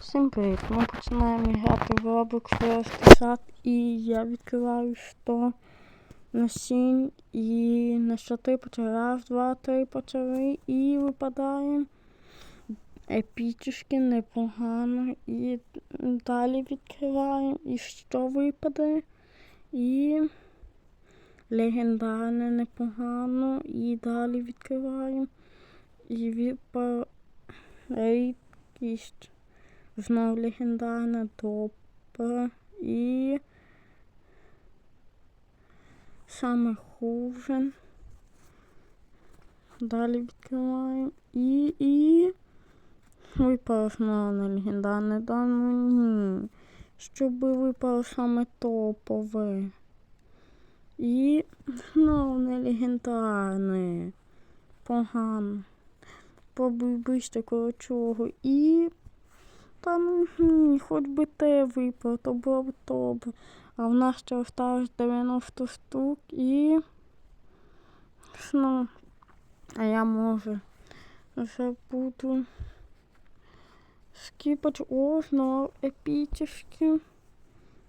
Всім привіт! Ми починаємо грати в Roblox First сад і я відкриваю 100 насінь і на що ти почав раз, два, три почали і випадає епічки непогано і далі відкриваємо і що випаде і легендарне непогано і далі відкриваємо і випадає рідкість. Знов легендарна добра і саме хуже. Далі відкриваємо і і випало знову на легендарне. Да ну ні. Щоб випало саме топове. І знову не легендарне. Погано. Побий такого чого. І та ну хоч би те випав, то було б добре. А в нас ще осталось 90 штук і. Ну, а я може вже буду скіпати. О, знову епічки.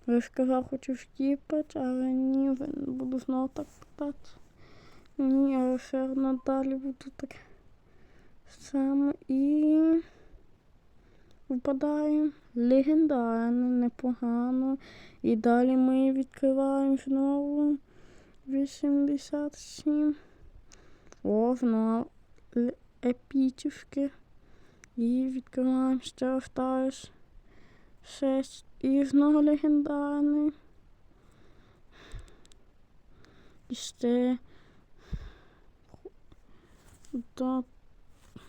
Я сказав, хочу скіпати, але ні, буду знову так питати. Ні, але все одно далі буду так само і випадає легендарно, непогано. І далі ми відкриваємо знову 87. О, знову епічівки. І відкриваємо ще осталось 6. І знову легендарний. І ще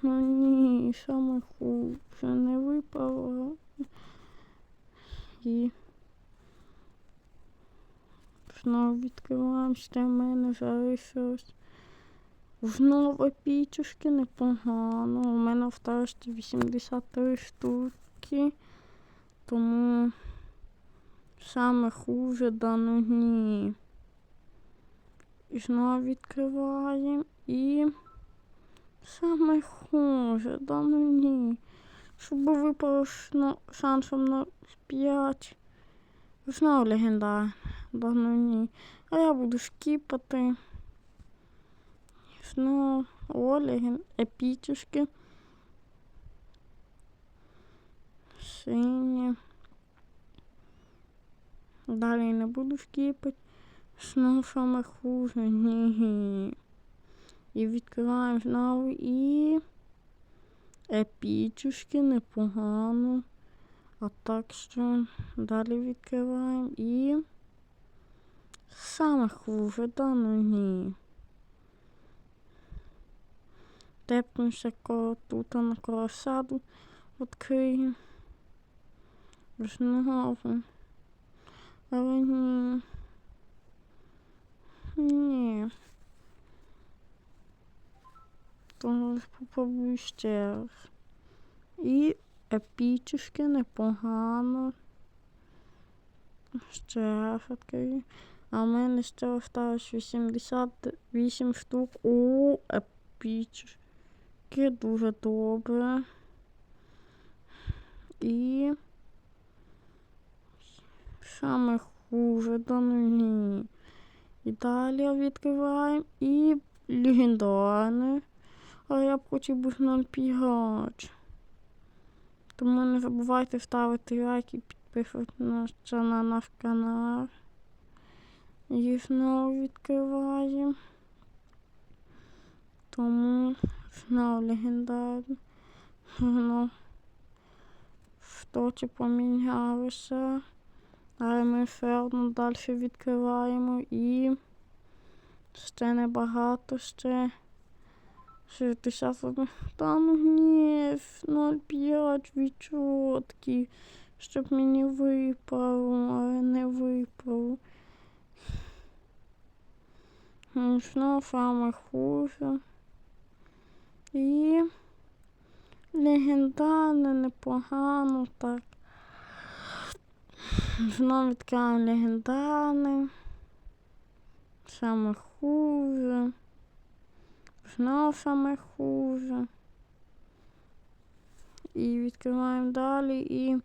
Ну ні, саме хуже не випало. І знову відкриваємо, ще в мене залишилось. Знову пічушки непогано. У мене осталось 83 штуки. Тому саме хуже да ну ні. І знову відкриваємо і Саме хуже, да ну ні. Щоб випало ну, шансом на 5. Знову легенда. Да ну ні. А я буду скіпати. Знову о, леген... епічушки. Сині. Далі не буду скіпати. Знову саме хуже. Ні. І відкриваємо знову і епічушки непогано. А так що далі відкриваємо і саме хуже, да ну ні. Тепнемося тут на коло саду відкриємо. Знову. Але ні. Ні. Попробую ще раз. І епічушки непогано. Ще раз відкрию. А в мене ще осталось 88 штук. О, епічки. Дуже добре. І саме хуже до ні. І далі відкриваємо і легендарне. А я б хотів би 0,5. Тому не забувайте ставити лайк і підписуватися на наш канал. І знову відкриваємо. Тому знову легендарно. Ну, штоки помінялися. Але ми все одно далі відкриваємо і ще небагато ще. 61. Там ні, 0,5 відсотків, щоб мені випало, але не випало. Знову саме хуже. І легендарне, непогано так. Знову відкриваємо легендарне. Саме хуже. Знов саме хуже. І відкриваємо далі і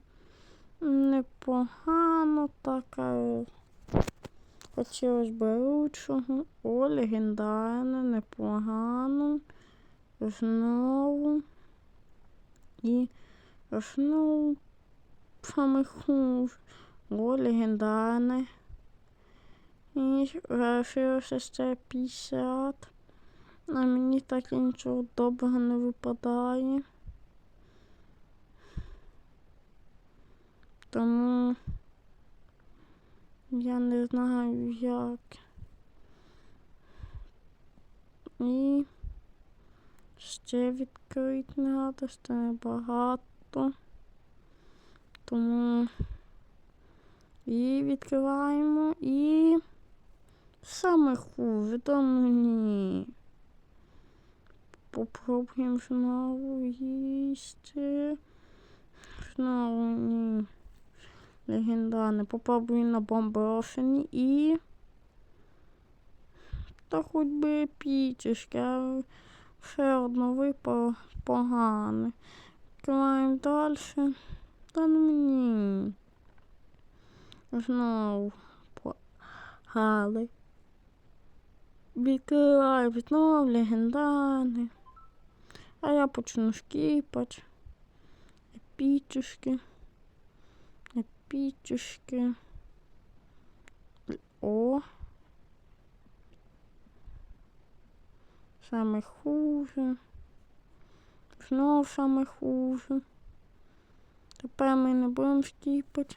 непогано така. Хотілося б лучшого. О, легендарне, непогано. Знову. І знову саме хуже. О, легендарне. І залишилося ще 50. А мені так і нічого доброго не випадає. Тому я не знаю як. І ще відкрити треба, ще небагато. Тому і відкриваємо і саме хуже, то мені. Попробуємо знову їсти. Знову ні. Легендарне. Попробую на бомброшені і. Та хоч би пічечки, а все одно випало погане. Відкриваємо далі. Та ну мені. Знову погали. Відкриваємо знову легендарне. А я почну шкіпати. Пічечки. Пічечки. О. Саме хуже. Знов саме хуже. Тепер ми не будемо скіпати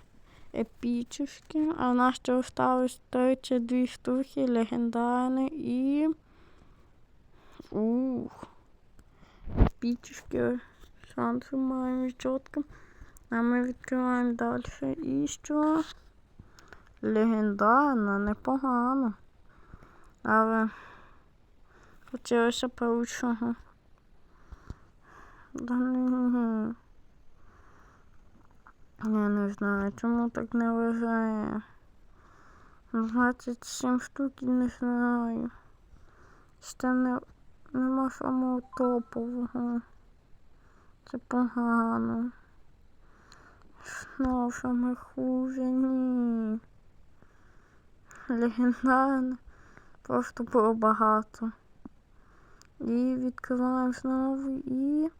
епічечки. А в нас ще осталось 32 штуки легендарні і. Ух. Епічечки. Шанси маємо чітко. А ми відкриваємо далі. І що? Легендарна, непогано. Але хотілося получшого. Да не. Я не знаю, чому так не вважає. 27 штук не знаю. Ще не, нема самого топового. Це погано. Знов саме хуже, ні. Легендарне. Просто було багато. І відкриваємо знову і.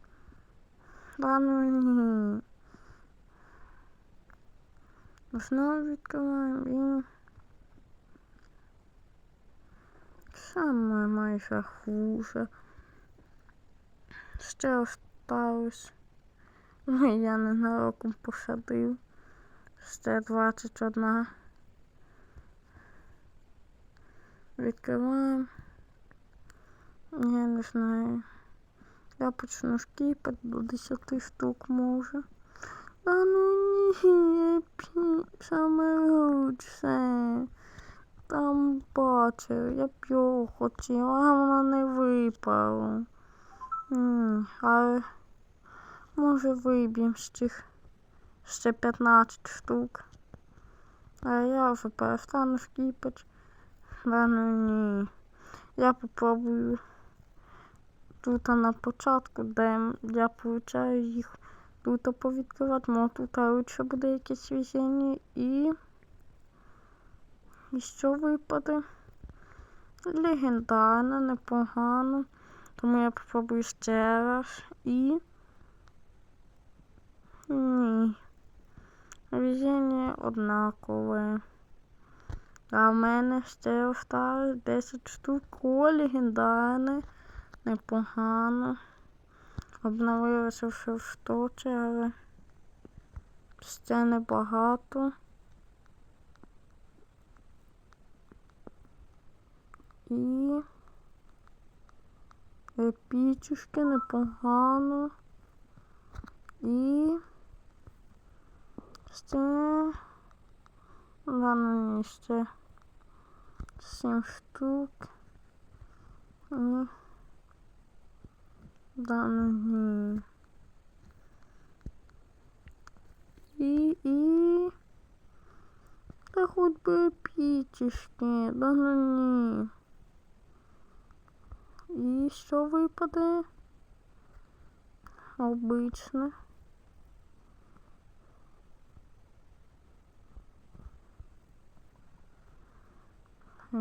Да ну ні. Знову відкриваємо і. Майже хуже. Ще осталось. Ну, я ненароком посадив. Ще 21. Відкриваємо. Я не знаю. Я почну шкіпати до 10 штук може. Та ну ні, саме лучше. Там бачив, я б його хотіла, а воно не випало. Але може виб'ємо з цих ще 15 штук. А я вже перестану шкіпати. Да ну ні. Я попробую тут на початку, де я получаю їх тут повідкривати, може тут лучше буде якесь везіння і. І що випаде? Легендарно, непогано. Тому я попробую ще раз і. Ні. Везіння однакове. А в мене ще осталось 10 штук. О, легендарне. Непогано. Обновилося все в штоці, але ще небагато. І епічушки непогано. І ще Ладно, ні, ще сім штук. І да, ну. І, і та хоч би пічечки, да ну ні. І що випаде? Обичне. І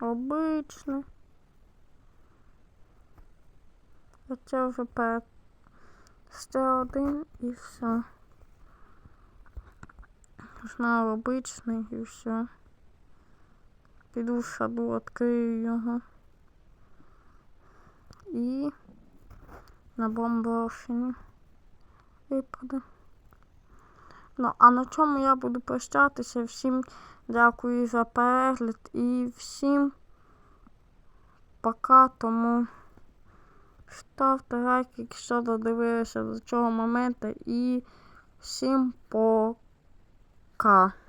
обичне. Оце вже перед 101 і все. Знаю обичний і все. Піду в саду, відкрию його. І на бомбошині випаде. Ну, а на чому я буду прощатися? Всім дякую за перегляд і всім пока, тому ставте лайк, якщо додивилися до цього моменту і всім пока. 卡。